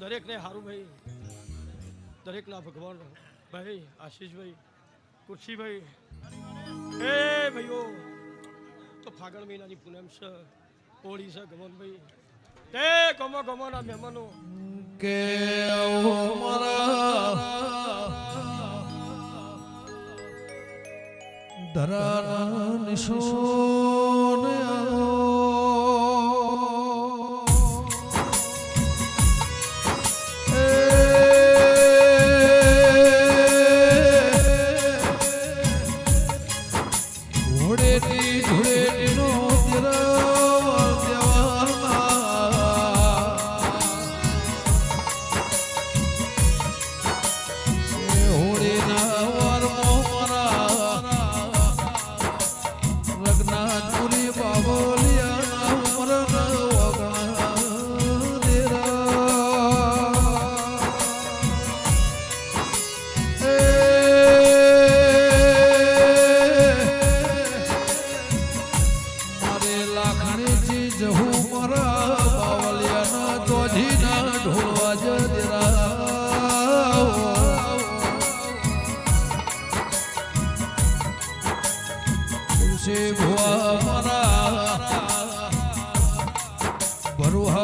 દરેકને સારું ભાઈ. દરેકના ભગવાન ભાઈ, આશીષભાઈ, કુર્શીભાઈ. એ ભાઈઓ, તો ફાગણ મહિનાની પૂનમ છે, હોળી છે, ગમનભાઈ. તે ગમો ગમોના મહેમાનો. કે ધરા ધરાના ઘોડેની ઘોડેનો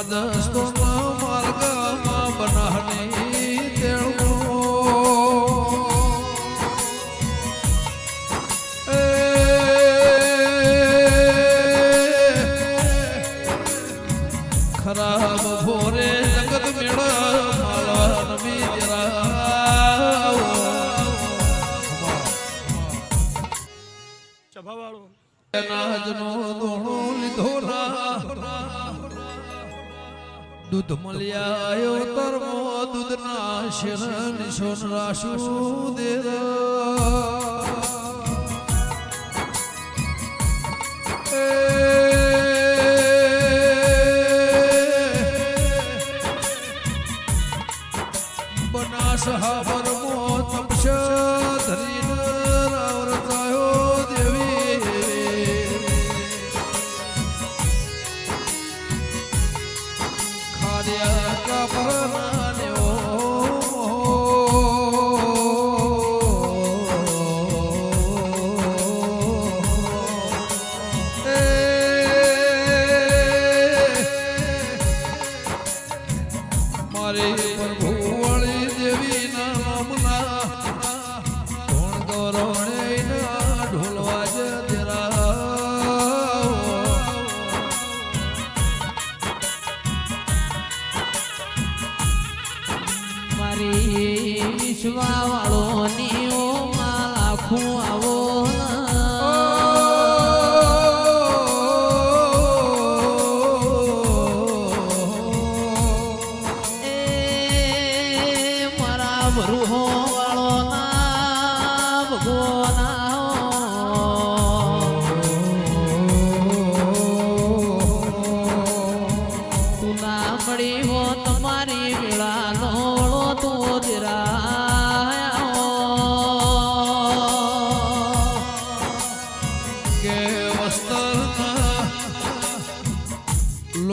the for દૂધ મળ્યા તરમો દૂધના શેર નિશોન રાશુ દેરા બનાસ હાબર મો તપસ્યા ધરીને ખાદ્યા કાપરાને મારી વિશ્વા વાળો ઓ એ મારા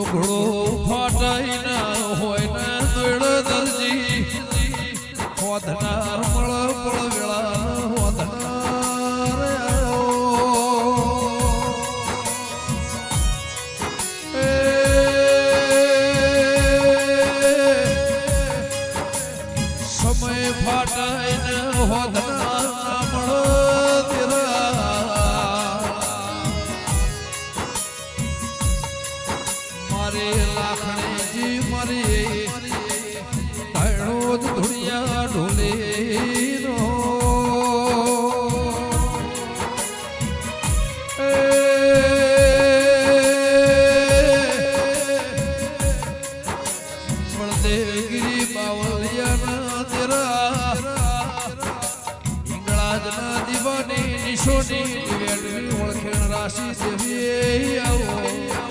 ফোড়ো ফাটাইল આજના દીવાની નિશોની ઓળખેણ રાશિ દેવી આવો.